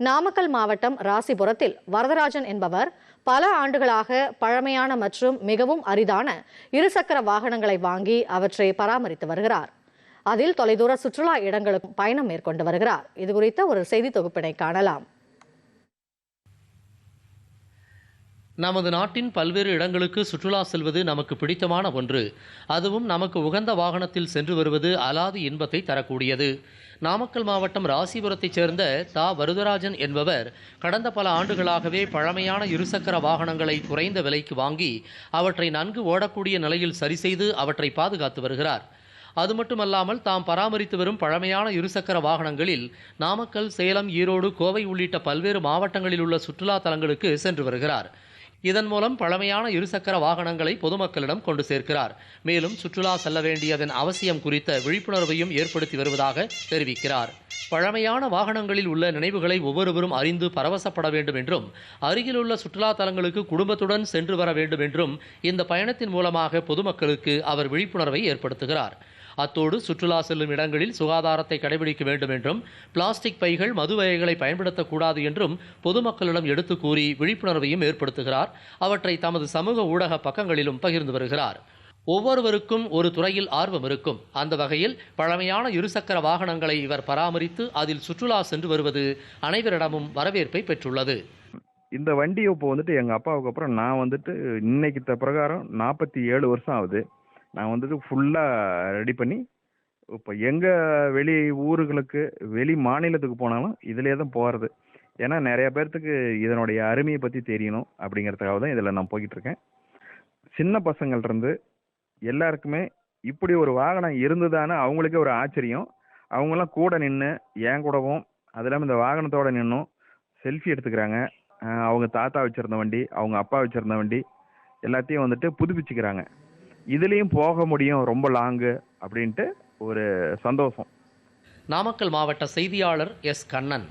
நாமக்கல் மாவட்டம் ராசிபுரத்தில் வரதராஜன் என்பவர் பல ஆண்டுகளாக பழமையான மற்றும் மிகவும் அரிதான இருசக்கர வாகனங்களை வாங்கி அவற்றை பராமரித்து வருகிறார். அதில் தொலைதூர சுற்றுலா இடங்களுக்கு பயணம் மேற்கொண்டு வருகிறார். இது குறித்த ஒரு செய்தி தொகுப்பினை காணலாம். நமது நாட்டின் பல்வேறு இடங்களுக்கு சுற்றுலா செல்வது நமக்கு பிடித்தமான ஒன்று. அதுவும் நமக்கு உகந்த வாகனத்தில் சென்று வருவது அலாதி இன்பத்தை தரக்கூடியது. நாமக்கல் மாவட்டம் ராசிபுரத்தைச் சேர்ந்த தா. வருதராஜன் என்பவர் கடந்த பல ஆண்டுகளாகவே பழமையான இருசக்கர வாகனங்களை குறைந்த விலைக்கு வாங்கி அவற்றை நன்கு ஓடக்கூடிய நிலையில் சரிசெய்து அவற்றை பாதுகாத்து வருகிறார். அது மட்டுமல்லாமல் தாம் பராமரித்து வரும் பழமையான இருசக்கர வாகனங்களில் நாமக்கல் சேலம் ஈரோடு கோவை உள்ளிட்ட பல்வேறு மாவட்டங்களில் உள்ள சுற்றுலா தலங்களுக்கு சென்று வருகிறார். இதன் மூலம் பழமையான இருசக்கர வாகனங்களை பொதுமக்களிடம் கொண்டு சேர்க்கிறார். மேலும் சுற்றுலா செல்ல வேண்டியதன் அவசியம் குறித்த விழிப்புணர்வையும் ஏற்படுத்தி வருவதாக தெரிவிக்கிறார். பழமையான வாகனங்களில் உள்ள நினைவுகளை ஒவ்வொருவரும் அறிந்து பரவசப்பட வேண்டும் என்றும் அருகிலுள்ள சுற்றுலா தலங்களுக்கு குடும்பத்துடன் சென்று வர வேண்டும் என்றும் இந்த பயணத்தின் மூலமாக பொதுமக்களுக்கு அவர் விழிப்புணர்வை ஏற்படுத்துகிறார். அத்தோடு சுற்றுலா செல்லும் இடங்களில் சுகாதாரத்தை கடைபிடிக்க வேண்டும் என்றும் பிளாஸ்டிக் பைகள் மது வகைகளை பயன்படுத்தக்கூடாது என்றும் பொதுமக்களிடம் எடுத்து கூறி விழிப்புணர்வையும் ஏற்படுத்துகிறார். அவற்றை தமது சமூக ஊடக பக்கங்களிலும் பகிர்ந்து வருகிறார். ஒவ்வொருவருக்கும் ஒரு துறையில் ஆர்வம் இருக்கும். அந்த வகையில் பழமையான இருசக்கர வாகனங்களை இவர் பராமரித்து அதில் சுற்றுலா சென்று வருவது அனைவரிடமும் வரவேற்பை பெற்றுள்ளது. இந்த வண்டி இப்போ வந்துட்டு எங்கள் அப்பாவுக்கு அப்புறம் நான் வந்துட்டு இன்னைக்கு த- பிரகாரம் நாற்பத்தி ஏழு வருஷம் ஆகுது. நான் வந்துட்டு ஃபுல்லாக ரெடி பண்ணி இப்போ எங்கள் வெளி ஊர்களுக்கு வெளி மாநிலத்துக்கு போனாலும் இதிலே தான் போகிறது ஏன்னா நிறைய பேர்த்துக்கு இதனுடைய அருமையை பற்றி தெரியணும் அப்படிங்கிறதுக்காக தான் இதில் நான் போய்கிட்டுருக்கேன் சின்ன பசங்கள்லேருந்து எல்லாருக்குமே இப்படி ஒரு வாகனம் இருந்ததான்னு அவங்களுக்கே ஒரு ஆச்சரியம். அவங்களாம் கூட நின்று என் கூடவும் அது இல்லாமல் இந்த வாகனத்தோட நின்றும் செல்ஃபி எடுத்துக்கிறாங்க. அவங்க தாத்தா வச்சுருந்த வண்டி அவங்க அப்பா வச்சுருந்த வண்டி எல்லாத்தையும் வந்துட்டு புதுப்பிச்சுக்கிறாங்க. இதுலேயும் போக முடியும் ரொம்ப லாங்கு அப்படின்ட்டு ஒரு சந்தோஷம். நாமக்கல் மாவட்ட செய்தியாளர் எஸ் கண்ணன்.